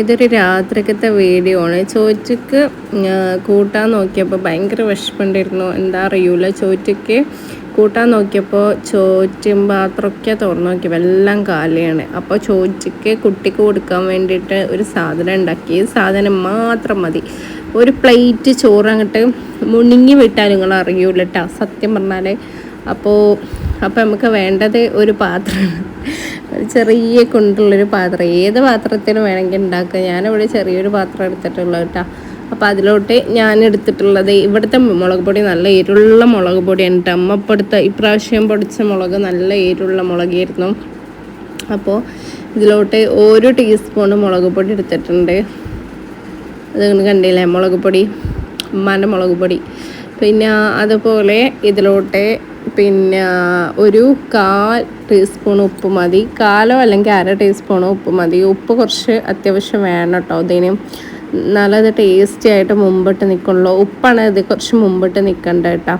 ഇതൊരു രാത്രിക്കത്തെ വീഡിയോ ആണ്. ചോറ്റുക്ക് കൂട്ടാൻ നോക്കിയപ്പോൾ ഭയങ്കര വിഷമമുണ്ടായിരുന്നു എന്താ അറിയൂല ചോറ്റുക്ക് കൂട്ടാൻ നോക്കിയപ്പോൾ ചോറ്റും പാത്രമൊക്കെ തുറന്നു നോക്കിയപ്പോൾ എല്ലാം കാലിയാണ്. അപ്പോൾ ചോറ്റുക്ക് കുട്ടിക്ക് കൊടുക്കാൻ വേണ്ടിയിട്ട് ഒരു സാധനം ഉണ്ടാക്കി. സാധനം മാത്രം മതി. ഒരു പ്ലേറ്റ് ചോറ് അങ്ങോട്ട് മുണിങ്ങി വിട്ടാൽ നിങ്ങൾ അറിയൂല കേട്ടോ സത്യം പറഞ്ഞാൽ അപ്പോൾ അപ്പോൾ നമുക്ക് വേണ്ടത് ഒരു പാത്രമാണ് ചെറിയ കൊണ്ടുള്ളൊരു പാത്രം. ഏത് പാത്രത്തിലും വേണമെങ്കിൽ ഉണ്ടാക്കുക ഞാനിവിടെ ചെറിയൊരു പാത്രം എടുത്തിട്ടുള്ളത് കേട്ടോ. അപ്പോൾ അതിലോട്ട് ഞാൻ എടുത്തിട്ടുള്ളത് ഇവിടുത്തെ മുളക് പൊടി നല്ല എരുള്ള മുളക് പൊടിയാണ് കേട്ടോ. അമ്മ പൊടുത്ത ഇപ്രാവശ്യം പൊടിച്ച മുളക് നല്ല എരുള്ള മുളകായിരുന്നു. അപ്പോൾ ഇതിലോട്ട് ഒരു ടീസ്പൂൺ മുളക് പൊടി എടുത്തിട്ടുണ്ട്. അത് കണ്ടില്ലേ? മുളക് പൊടി ഉമ്മാന്റെ മുളക് പൊടി. പിന്നെ അതുപോലെ ഇതിലോട്ട് പിന്നെ ഒരു കാൽ ടീസ്പൂൺ ഉപ്പ് മതി. കാലോ അല്ലെങ്കിൽ അര ടീസ്പൂൺ ഉപ്പ് മതി. ഉപ്പ് കുറച്ച് അത്യാവശ്യം വേണം കേട്ടോ ഇതിന് നല്ലത് ടേസ്റ്റി ആയിട്ട് മുമ്പിട്ട് നിൽക്കുള്ളൂ ഉപ്പാണ് ഇത് കുറച്ച് മുമ്പിട്ട് നിൽക്കണ്ട കേട്ടോ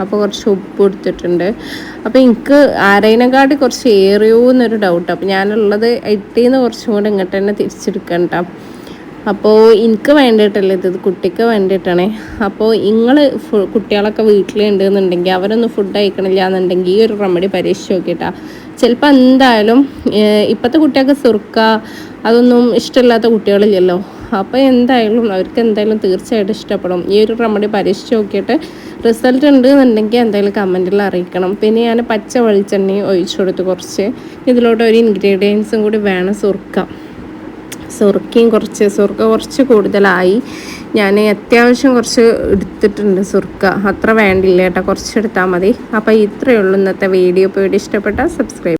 അപ്പോൾ കുറച്ച് ഉപ്പ് എടുത്തിട്ടുണ്ട്. അപ്പോൾ എനിക്ക് ആരേനെക്കാട്ടി കുറച്ച് ഏറിയോ എന്നൊരു ഡൗട്ട് അപ്പോൾ ഞാനുള്ളത് എട്ടിന്ന് കുറച്ചും കൂടെ ഇങ്ങോട്ട് തന്നെ തിരിച്ചെടുക്കണ്ട. അപ്പോൾ എനിക്ക് വേണ്ടിയിട്ടല്ല ഇത്? കുട്ടിക്ക് വേണ്ടിയിട്ടാണ്. അപ്പോൾ നിങ്ങൾ കുട്ടികളൊക്കെ വീട്ടിലുണ്ടെന്നുണ്ടെങ്കിൽ അവരൊന്നും ഫുഡ് കഴിക്കണില്ല എന്നുണ്ടെങ്കിൽ ഈ ഒരു റെമഡി പരീക്ഷിച്ച് നോക്കിയിട്ടാ ചിലപ്പോൾ എന്തായാലും ഇപ്പോഴത്തെ കുട്ടികൾക്ക് സുർക്ക അതൊന്നും ഇഷ്ടമില്ലാത്ത കുട്ടികളില്ലല്ലോ. അപ്പോൾ എന്തായാലും അവർക്ക് എന്തായാലും തീർച്ചയായിട്ടും ഇഷ്ടപ്പെടും. ഈ ഒരു റെമഡി പരീക്ഷിച്ച് നോക്കിയിട്ട് റിസൾട്ട് ഉണ്ട് എന്നുണ്ടെങ്കിൽ എന്തായാലും കമന്റിൽ അറിയിക്കണം. പിന്നെ ഞാൻ പച്ച വെളിച്ചെണ്ണയും ഒഴിച്ചു കൊടുത്ത് കുറച്ച്. ഇതിലോട്ട് ഒരു ഇൻഗ്രീഡിയൻസും കൂടി വേണം സുർക്ക. സുർക്കയും കുറച്ച് സുർക്ക കുറച്ച് കൂടുതലായി. ഞാൻ അത്യാവശ്യം കുറച്ച് എടുത്തിട്ടുണ്ട് സുർക്ക. അത്ര വേണ്ടില്ല കേട്ടോ കുറച്ച് എടുത്താൽ മതി. അപ്പോൾ ഇത്രയേ ഉള്ളൂ ഇന്നത്തെ വീഡിയോ. ഇപ്പോൾ ഇഷ്ടപ്പെട്ടാൽ സബ്സ്ക്രൈബ്